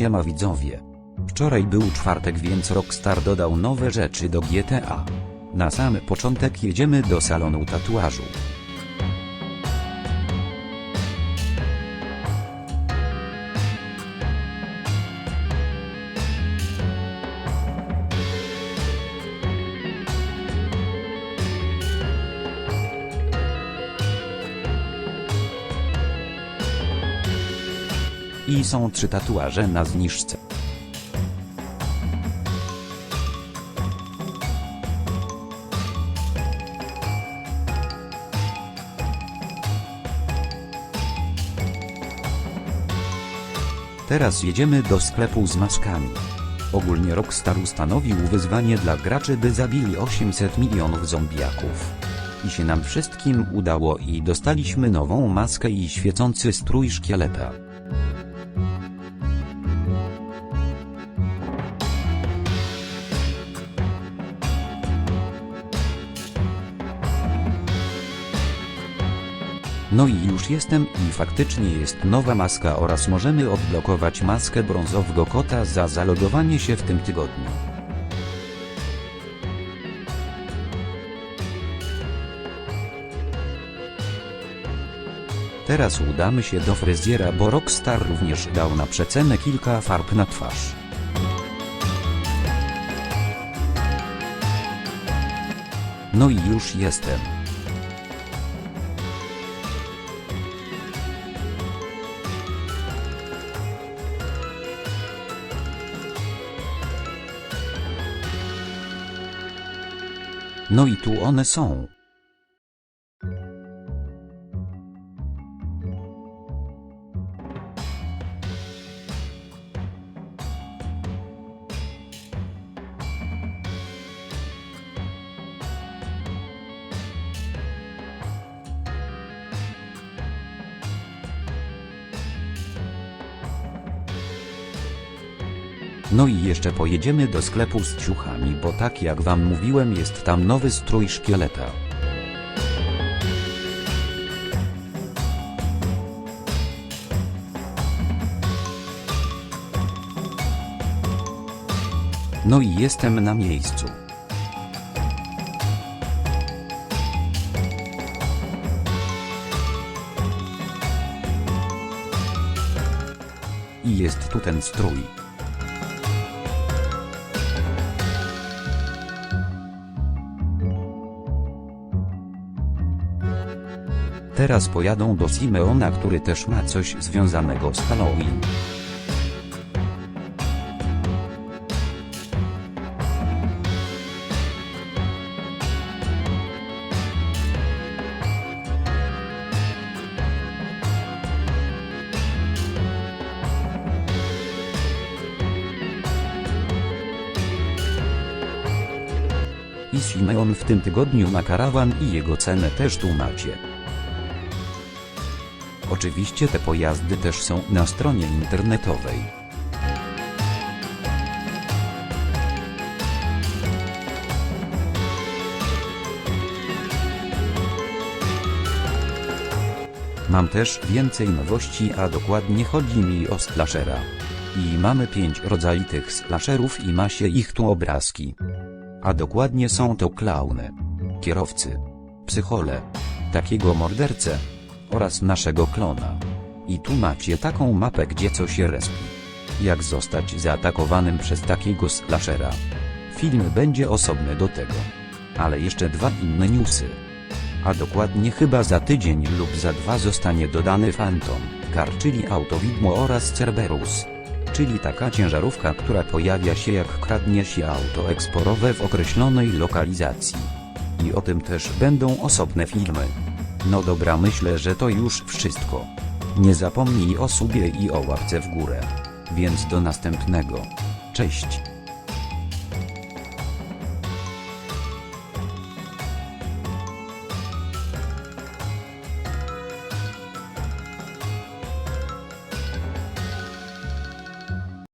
Siema widzowie. Wczoraj był czwartek więc Rockstar dodał nowe rzeczy do GTA. Na sam początek jedziemy do salonu tatuażu. I są trzy tatuaże na zniżce. Teraz jedziemy do sklepu z maskami. Ogólnie Rockstar ustanowił wyzwanie dla graczy by zabili 800 milionów zombiaków. I się nam wszystkim udało i dostaliśmy nową maskę i świecący strój szkieleta. No i już jestem i faktycznie jest nowa maska oraz możemy odblokować maskę brązowego kota za zalogowanie się w tym tygodniu. Teraz udamy się do fryzjera, bo Rockstar również dał na przecenę kilka farb na twarz. No i już jestem. No i tu one są. No i jeszcze pojedziemy do sklepu z ciuchami, bo tak jak wam mówiłem jest tam nowy strój szkieleta. No i jestem na miejscu. I jest tu ten strój. Teraz pojadą do Simeona, który też ma coś związanego z Halloween. I Simeon w tym tygodniu ma karawan i jego cenę też tu macie. Oczywiście te pojazdy też są na stronie internetowej. Mam też więcej nowości, a dokładnie chodzi mi o slashera. I mamy pięć rodzajtych slasherów i ma się ich tu obrazki. A dokładnie są to klauny, kierowcy, psychole, takiego mordercę, oraz naszego klona. I tu macie taką mapę gdzie co się respi. Jak zostać zaatakowanym przez takiego slashera. Film będzie osobny do tego. Ale jeszcze dwa inne newsy. A dokładnie chyba za tydzień lub za dwa zostanie dodany Phantom, Car czyli autowidmo oraz Cerberus. Czyli taka ciężarówka, która pojawia się jak kradnie się auto eksporowe w określonej lokalizacji. I o tym też będą osobne filmy. No dobra myślę, że to już wszystko. Nie zapomnij o subie i o łapce w górę. Więc do następnego. Cześć.